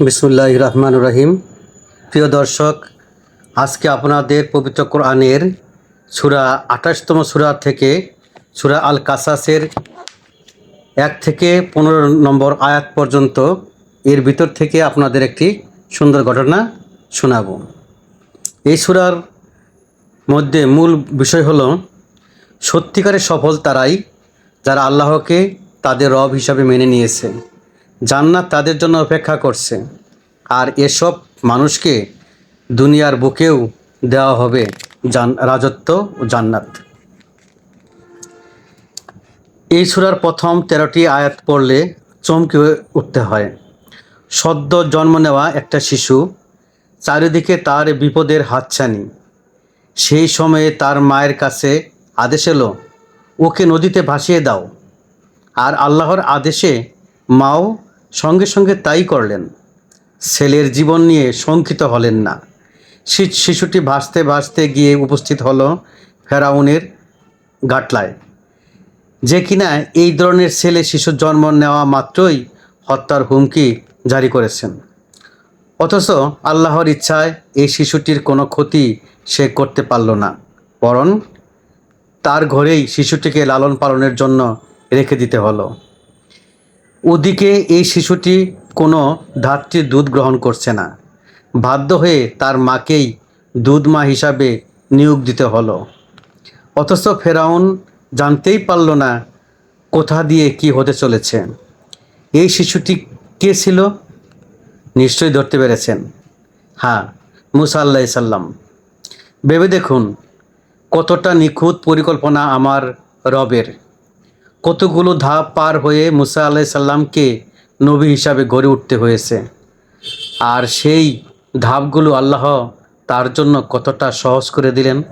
বিসমুল্লাহ রহমান রহিম। প্রিয় দর্শক, আজকে আপনাদের পবিত্র কোরআনের সুরা আঠাশতম সুরা থেকে সুরা আল কাসাসের এক থেকে পনেরো নম্বর আয়াত পর্যন্ত এর ভিতর থেকে আপনাদের একটি সুন্দর ঘটনা শোনাব। এই সুরার মধ্যে মূল বিষয় হল, সত্যিকারের সফল তারাই যারা আল্লাহকে তাদের রব হিসাবে মেনে নিয়েছে জান্নাত তাদের জন্য অপেক্ষা করছে। আর এসব মানুষকে দুনিয়ার বুকেও দেওয়া হবে জান, রাজত্ব ও জান্নাত। এই সুরার প্রথম তেরোটি আয়াত পড়লে চমকে উঠতে হয়। সদ্য জন্ম নেওয়া একটা শিশু চারিদিকে তার বিপদের হাতছানি। সেই সময়ে তার মায়ের কাছে আদেশ এলো, ওকে নদীতে ভাসিয়ে দাও। আর আল্লাহর আদেশে মাও সঙ্গে সঙ্গে তাই করলেন, ছেলের জীবন নিয়ে শঙ্কিত হলেন না। শিশুটি ভাসতে ভাসতে গিয়ে উপস্থিত হল ফেরাউনের গাটলায়। যে কিনা এই ধরনের ছেলে শিশুর জন্ম নেওয়া মাত্রই হত্যার হুমকি জারি করেছেন। অথচ আল্লাহর ইচ্ছায় এই শিশুটির কোনো ক্ষতি সে করতে পারল না, বরং তার ঘরেই শিশুটিকে লালন পালনের জন্য রেখে দিতে হলো। ওদিকে এই শিশুটি কোনো ধাত্রীর দুধ গ্রহণ করছে না। বাধ্য হয়ে তার মাকেই দুধ মা হিসাবে নিয়োগ দিতে হলো। অথচ ফেরাউন জানতেই পারল না কোথা দিয়ে কি হতে চলেছে। এই শিশুটি কে ছিল? নিশ্চয়ই ধরতে পেরেছেন। হ্যাঁ মুসা আল্লাহ সাল্লাম ভেবে দেখুন, কতটা নিখুঁত পরিকল্পনা আমার রবের। কতগুলো ধাপ পার হয়ে মুসা আলাহ সাল্লামকে নবী হিসাবে গড়ে উঠতে হয়েছে? আর সেই ধাপগুলো আল্লাহ তার জন্য কতটা সহজ করে দিলেন?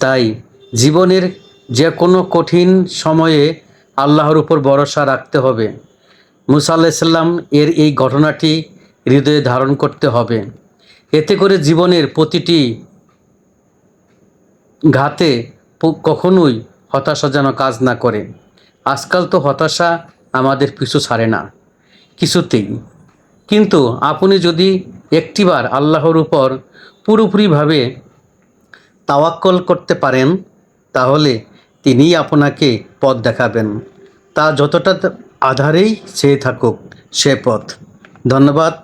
তাই জীবনের যে কোনো কঠিন সময়ে আল্লাহর উপর ভরসা রাখতে হবে। মুসা আল্লাহ সাল্লাম এর এই ঘটনাটি হৃদয়ে ধারণ করতে হবে। এতে করে জীবনের প্রতিটি ঘাতে কখনোই হতাশাজনক কাজ না করে। আজকাল তো হতাশা আমাদের পিছু ছাড়ে না, কিছুতেই। কিন্তু আপনি যদি একটিবার আল্লাহর উপর পুরোপুরিভাবে তাওয়াক্কল করতে পারেন, তাহলে তিনিই আপনাকে পথ দেখাবেন। তা যতটা আধারেই চেয়ে থাকুক, সে পথ। ধন্যবাদ।